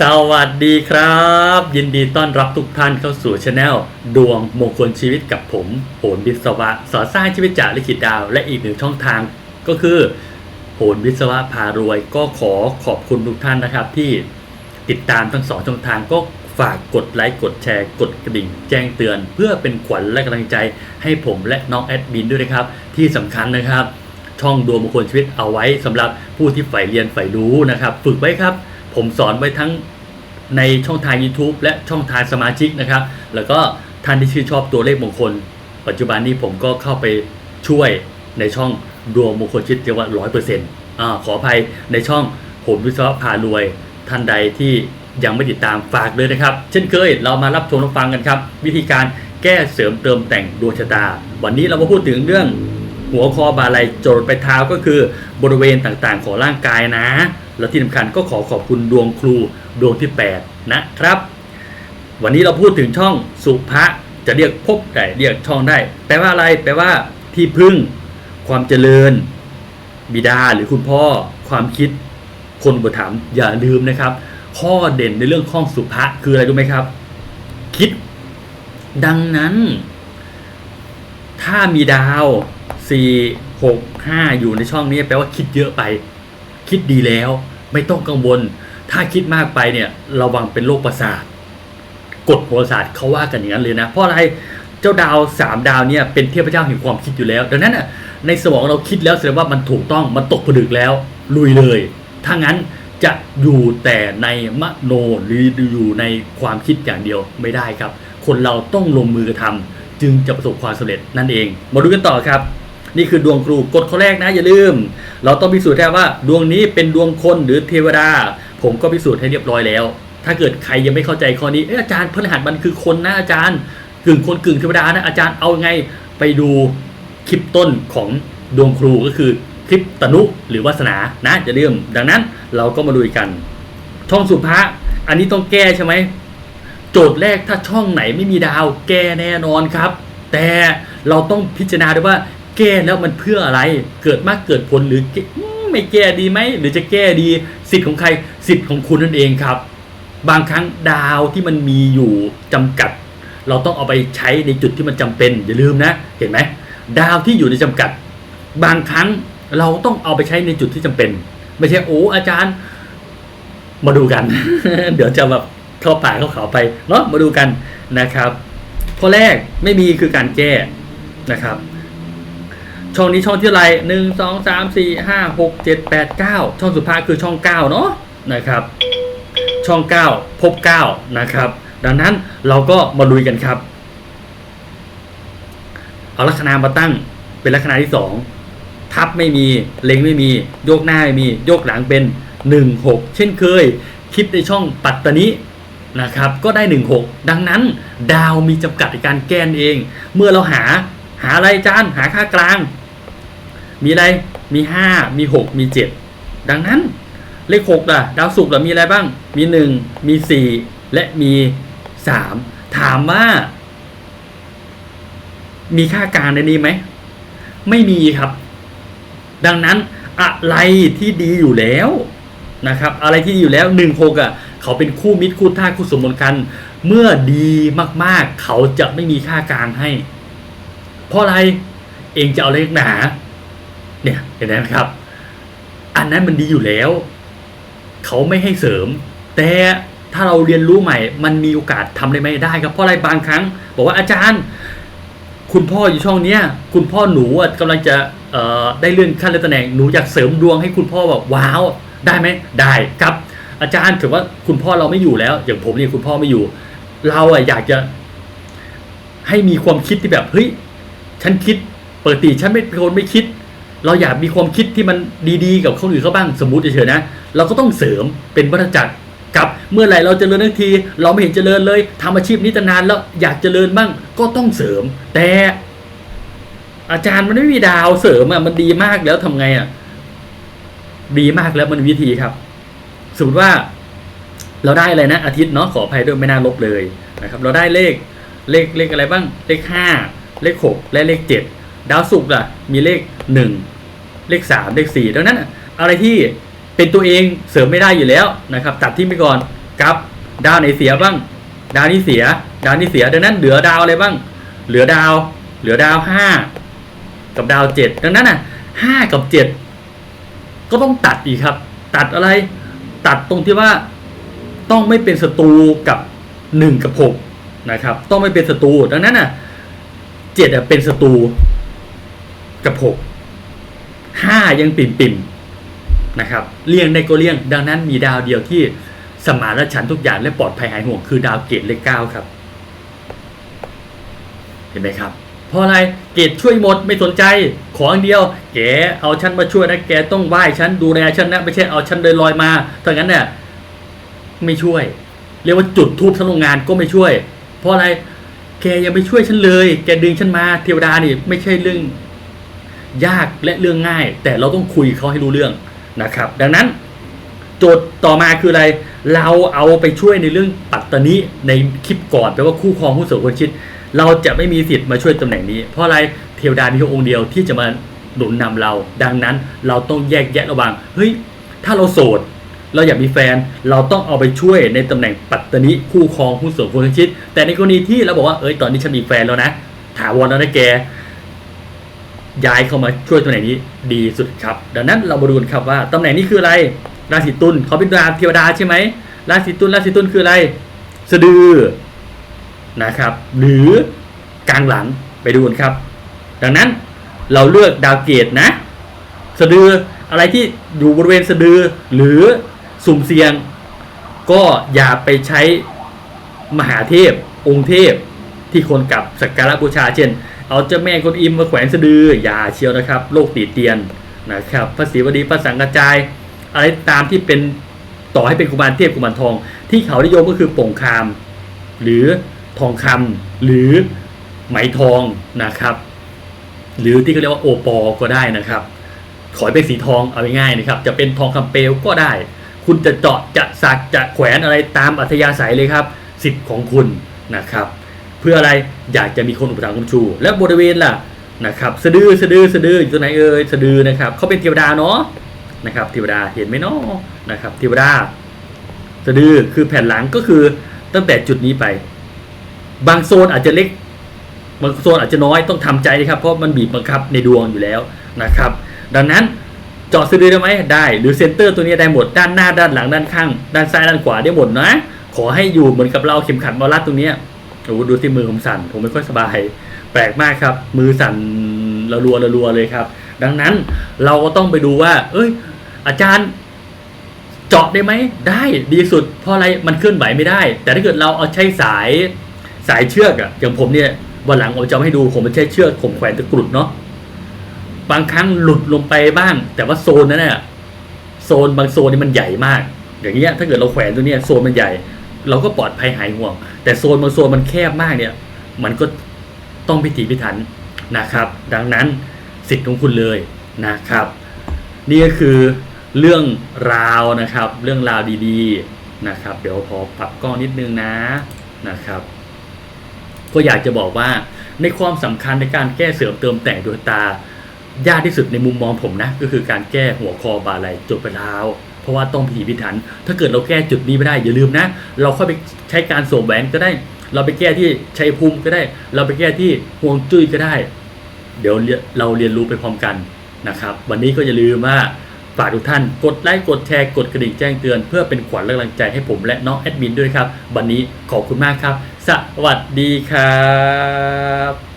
สวัสดีครับ ยินดีต้อนรับทุกท่านเข้าสู่ช anel ดวงมงคลชีวิตกับผมโหนวิศวะ สอนสร้างชีวิตจากลิขิตดาว และอีกหนึ่งช่องทางก็คือโหนวิศวะพารวย ก็ขอขอบคุณทุกท่านนะครับ ที่ติดตามทั้งสองช่องทางก็ฝากกดไลค์กดแชร์กดกระดิ่ง แจ้งเตือน เพื่อเป็นขวัญและกำลังใจให้ผมและน้องแอดมินด้วยนะครับ ที่สำคัญนะครับ ช่องดวงมงคลชีวิตเอาไว้สำหรับผู้ที่ใฝ่เรียนใฝ่รู้นะครับ ฝึกไว้ครับ ผมสอนไว้ทั้งในช่องทาง YouTube และช่องทางสมาชิกนะครับ แล้วก็ท่านที่ชื่นชอบตัวเลขมงคล ปัจจุบันนี้ผมก็เข้าไปช่วยในช่องดวงมงคลชิตเรียกว่าร้อยเปอร์เซ็นต์ขออภัยในช่องผมวิศวะพารวย ท่านใดที่ยังไม่ติดตามฝากเลยนะครับ เช่นเคยเรามารับชมรับฟังกันครับ วิธีการแก้เสริมเติมแต่งดวงชะตา วันนี้เรามาพูดถึงเรื่องหัวคอบาไหลโจดไปเท้าก็คือบริเวณต่างๆของร่างกายนะ และที่สำคัญก็ขอขอบคุณดวงครูดวงที่ 8 นะครับ วันนี้เราพูดถึงช่องสุภะจะเรียกพบได้เรียกช่องได้ แปลว่าอะไร แปลว่าที่พึ่ง ความเจริญ บิดาหรือคุณพ่อ ความคิด คนบุถามอย่าลืมนะครับ ข้อเด่นในเรื่องข้องสุภะคืออะไรรู้ไหมครับ คิด ดังนั้น ถ้ามีดาว 4 6 5 อยู่ในช่องนี้ แปลว่าคิดเยอะไป คิดดีแล้ว ไม่ต้องกังวล ถ้าคิดมากไปเนี่ยระวังเป็นโรคประสาทกฎโหราศาสตร์เขาว่ากันอย่างนั้นเลยนะ เพราะอะไรเจ้าดาวสามดาวเนี่ยเป็นเทพเจ้าแห่งความคิดอยู่แล้ว ดังนั้นน่ะในสมองเราคิดแล้วแสดงว่ามันถูกต้องมันตกผลึกแล้ว ลุยเลย ถ้างั้นจะอยู่แต่ในมโนหรืออยู่ในความคิดอย่างเดียวไม่ได้ครับ คนเราต้องลงมือกระทำจึงจะประสบความสำเร็จนั่นเอง มาดูกันต่อครับ นี่คือดวงครูกฎข้อแรกนะอย่าลืม เราต้องพิสูจน์ได้ว่าดวงนี้เป็นดวงคนหรือเทวดา ผมก็พิสูจน์ให้เรียบร้อยแล้ว ถ้าเกิดใครยังไม่เข้าใจข้อนี้เอออาจารย์พฤหัสมันคือคนนะอาจารย์กึ่งคนกึ่งเทวดานะอาจารย์เอาไงไปดูคลิปต้นของดวงครูก็คือคลิปตนุหรือวาสนานะอย่าลืมดังนั้นเราก็มาดูกัน ช่องสุภาอันนี้ต้องแก้ใช่ไหมโจทย์แรกถ้าช่องไหนไม่มีดาวแก้แน่นอนครับ แต่เราต้องพิจารณาด้วยว่า แก้แล้วมันเพื่ออะไร เกิดมากเกิดผลหรือไม่แก้ดีไหมหรือจะแก้ดีสิทธิ์ของใครสิทธิ์ของคุณนั่นเองครับ บางครั้งดาวที่มันมีอยู่จำกัด เราต้องเอาไปใช้ในจุดที่มันจำเป็น อย่าลืมนะ เห็นไหมดาวที่อยู่ในจำกัด บางครั้งเราต้องเอาไปใช้ในจุดที่จำเป็น ไม่ใช่โอ้อาจารย์มาดูกัน เดี๋ยวจะแบบเข้าป่าเข้าเขาไปเนาะมาดูกันนะครับข้อแรกไม่มีคือการแก้นะครับ ช่องนี้ช่องที่ไรหนึ่งสองสามสี่ห้าหกเจ็ดแปดเก้าช่องสุดท้ายคือช่องเก้าเนาะนะครับ ช่องเก้าพบเก้านะครับ ดังนั้นเราก็มาลุยกันครับ เอาลัคนามาตั้งเป็นลัคนาที่สองทับไม่มีเล็งไม่มี โยกหน้าไม่มี โยกหลังเป็น 1 6 เช่นเคย คลิปในช่องปัตตานินะครับ ก็ได้ 1 6 ดังนั้น ดาวมีจำกัดในการแกนเอง เมื่อเราหาหาอะไรจานหาค่ากลาง มีอะไร มี 5 มี 6 มี 7 ดังนั้นเลข6ล่ะ ดาวศุกร์ล่ะ มีอะไรบ้าง มี 1 มี 4 และมี 3 ถามว่า มีค่ากลางในนี้ไหม ไม่มีครับ ดังนั้นอะไรที่ดีอยู่แล้วนะครับ อะไรที่ดีอยู่แล้วหนึ่งหกอะ เขาเป็นคู่มิตรคู่ท่าคู่สมบูรณ์กัน เมื่อดีมากๆ เขาจะไม่มีค่ากลางให้ เพราะอะไร เองจะเอาเลขหนา เนี่ยเห็นไหมครับ อันนั้นมันดีอยู่แล้ว เขาไม่ให้เสริม แต่ถ้าเราเรียนรู้ใหม่ มันมีโอกาสทำได้ไหมได้ครับ เพราะอะไรบางครั้ง บอกว่าอาจารย์ คุณพ่ออยู่ช่องเนี้ย คุณพ่อหนูอะกำลังจะได้เลื่อนขั้นเลื่อนตำแหน่งหนูอยากเสริมดวงให้คุณพ่อแบบว้าวได้ไหมได้ครับ อาจารย์ถือว่าคุณพ่อเราไม่อยู่แล้ว อย่างผมเนี่ยคุณพ่อไม่อยู่ เราอะอยากจะ ให้มีความคิดที่แบบเฮ้ยฉันคิดปกติฉันไม่เป็นคนไม่คิด เราอยากมีความคิดที่มันดีๆ กับคนอื่นเขาบ้างสมมติเฉยๆนะ เราก็ต้องเสริมเป็นวัฏจักรกับเมื่อไหร่เราจเจริญทันที เราไม่เห็นเจริญเลยทำอาชีพนี้ตั้งนานแล้วอยากเจริญบ้างก็ต้องเสริม แต่อาจารย์มันไม่มีดาวเสริมอะมันดีมากแล้วทำไงอะดีมากแล้วมันวิธีครับสมมติว่า เราได้อะไรนะ อาทิตย์เนาะขออภัยด้วยไม่น่าลบเลยนะครับ เราได้เลขเลขเลขอะไรบ้าง เลขห้าเลขหกและเลขเจ็ดดาวศุกร์ล่ะ มีเลขหนึ่ง เลขสามเลขสี่ดังนั้นอะไรที่เป็นตัวเองเสริมไม่ได้อยู่แล้วนะครับตัดที่ไปก่อนกับดาวไหนเสียบ้าง ดาวนี้เสีย ดาวนี้เสีย ดังนั้นเหลือดาวอะไรบ้าง เหลือดาว เหลือดาวห้ากับดาวเจ็ดดังนั้นอะห้ากับเจ็ดก็ต้องตัดอีกครับ ตัดอะไรตัดตรงที่ว่าต้องไม่เป็นศัตรูกับหนึ่งกับหกนะครับต้องไม่เป็นศัตรูดังนั้นอะเจ็ดอะเป็นศัตรูกับห กห้ายังปิ่มปิ่มนะครับเลี่ยงได้ก็เลี่ยง ดังนั้นมีดาวเดียวที่สมานฉันทุกอย่างและปลอดภัยหายห่วงคือดาวเกตเลขเก้าครับ เห็นไหมครับเพราะอะไรเกตช่วยหมดไม่สนใจขออย่างเดียว แกเอาฉันมาช่วยนะแกต้องไหว้ฉันดูแลฉันนะไม่ใช่เอาฉันเดินลอยมาถ้างั้นเนี่ยไม่ช่วย เรียกว่าจุดทูบทั้งโรงงานก็ไม่ช่วย เพราะอะไรแกยังไม่ช่วยฉันเลย แกดึงฉันมาเทวดานี่ไม่ใช่เรื่อง ยากและเรื่องง่าย แต่เราต้องคุยเขาให้รู้เรื่องนะครับ ดังนั้นโจทย์ต่อมาคืออะไร เราเอาไปช่วยในเรื่องปัตตานิในคลิปก่อนแปลว่าคู่ครองผู้สมควรชิด เราจะไม่มีสิทธิ์มาช่วยตำแหน่งนี้ เพราะอะไรเทวดามีแค่องค์เดียวที่จะมาหนุนนำเรา ดังนั้นเราต้องแยกแยะระหว่างเฮ้ยถ้าเราโสดเราอยากมีแฟนเราต้องเอาไปช่วยในตำแหน่งปัตตานิคู่ครองผู้สมควรชิด แต่ในกรณีที่เราบอกว่าเอ้ยตอนนี้ฉันมีแฟนแล้วนะถาวรแล้วนะแก ย้ายเข้ามาช่วยตำแหน่งนี้ดีสุดครับ ดังนั้นเรามาดูกันครับว่าตำแหน่งนี้คืออะไร ราศีตุลเขาเป็นดาวเทวดาใช่ไหมราศีตุลราศีตุลคืออะไร สะดือนะครับ หรือกลางหลังไปดูกันครับ ดังนั้นเราเลือกดาวเกตนะ สะดืออะไรที่อยู่บริเวณสะดือหรือสุ่มเสี่ยง ก็อย่าไปใช้มหาเทพองค์เทพที่คนกับสักการะบูชาเช่น เอาเจ้าแม่กวนอิมมาแขวนสะดืออย่าเชียวนะครับโลกตีเตียนนะครับพระศิวดีพระสังกระจาย อะไรตามที่เป็นต่อให้เป็นกุมารเทพกุมารทอง ที่เขานิยมก็คือโป่งคาม หรือทองคำหรือไหมทองนะครับ หรือที่เขาเรียกว่าโอปอก็ได้นะครับ ขอให้เป็นสีทองเอาง่ายๆนะครับ จะเป็นทองคำเปลวก็ได้ คุณจะเจาะจะสักจะแขวนอะไรตามอัธยาศัยเลยครับ สิทธิ์ของคุณนะครับ เพื่ออะไรอยากจะมีคนอุปถัมภ์คุ้มชู และบริเวณล่ะนะครับสะดือสะดือสะดืออยู่ตรงไหนเอ่ยสะดือนะครับเขาเป็นเทวดาเนาะนะครับเทวดาเห็นไหมเนาะนะครับเทวดาสะดือคือแผ่นหลังก็คือตั้งแต่จุดนี้ไป บางโซนอาจจะเล็กบางโซนอาจจะน้อยต้องทำใจนะครับ เพราะมันบีบบังคับในดวงอยู่แล้วนะครับ ดังนั้นเจาะสะดือได้ไหมได้หรือเซนเตอร์ตัวนี้ได้หมดด้านหน้าด้านหลังด้านข้าง ด้านซ้ายด้านขวาได้หมดนะ ขอให้อยู่เหมือนกับเราเข็มขัดมารัดตรงนี้ โอ้โหดูที่มือผมสั่น ผมไม่ค่อยสบาย แปลกมากครับ มือสั่นระรัวระรัวเลยครับ ดังนั้นเราก็ต้องไปดูว่า เอ้ย อาจารย์เจาะได้ไหม ได้ดีสุด เพราะอะไรมันเคลื่อนไหวไม่ได้ แต่ถ้าเกิดเราเอาใช้สายสายเชือกอะอย่างผมเนี่ยวันหลังผมจะให้ดูผมมันใช้เชือกผมแขวนตะกรุดเนาะบางครั้งหลุดลงไปบ้าง แต่ว่าโซนนั้นเนี่ยโซนบางโซนนี่มันใหญ่มาก อย่างเงี้ยถ้าเกิดเราแขวนตัวเนี้ยโซนมันใหญ่ เราก็ปลอดภัยหายห่วง แต่โซนบางโซนมันแคบมากเนี่ย มันก็ต้องพิถีพิถันนะครับ ดังนั้นสิทธิ์ของคุณเลยนะครับ นี่ก็คือเรื่องราวนะครับ เรื่องราวดีๆนะครับ เดี๋ยวขอปรับกล้องนิดนึงนะนะครับ ก็อยากจะบอกว่าในความสำคัญในการแก้เสริมเติมแต่งดวงตายากที่สุดในมุมมองผมนะ ก็คือการแก้หัวคอบาไหลจบไปแล้ว เพราะว่าต้องพิถีพิถัน ถ้าเกิดเราแก้จุดนี้ไม่ได้อย่าลืมนะ เราค่อยไปใช้การสวมแหวนก็ได้ เราไปแก้ที่ชัยภูมิก็ได้ เราไปแก้ที่ห่วงจุ้ยก็ได้ เดี๋ยวเราเรียนรู้ไปพร้อมกันนะครับ วันนี้ก็อย่าลืมว่าฝากทุกท่านกดไลค์กดแชร์กดกระดิ่งแจ้งเตือน เพื่อเป็นขวัญและกำลังใจให้ผมและน้องแอดมินด้วยครับ วันนี้ขอบคุณมากครับ สวัสดีครับ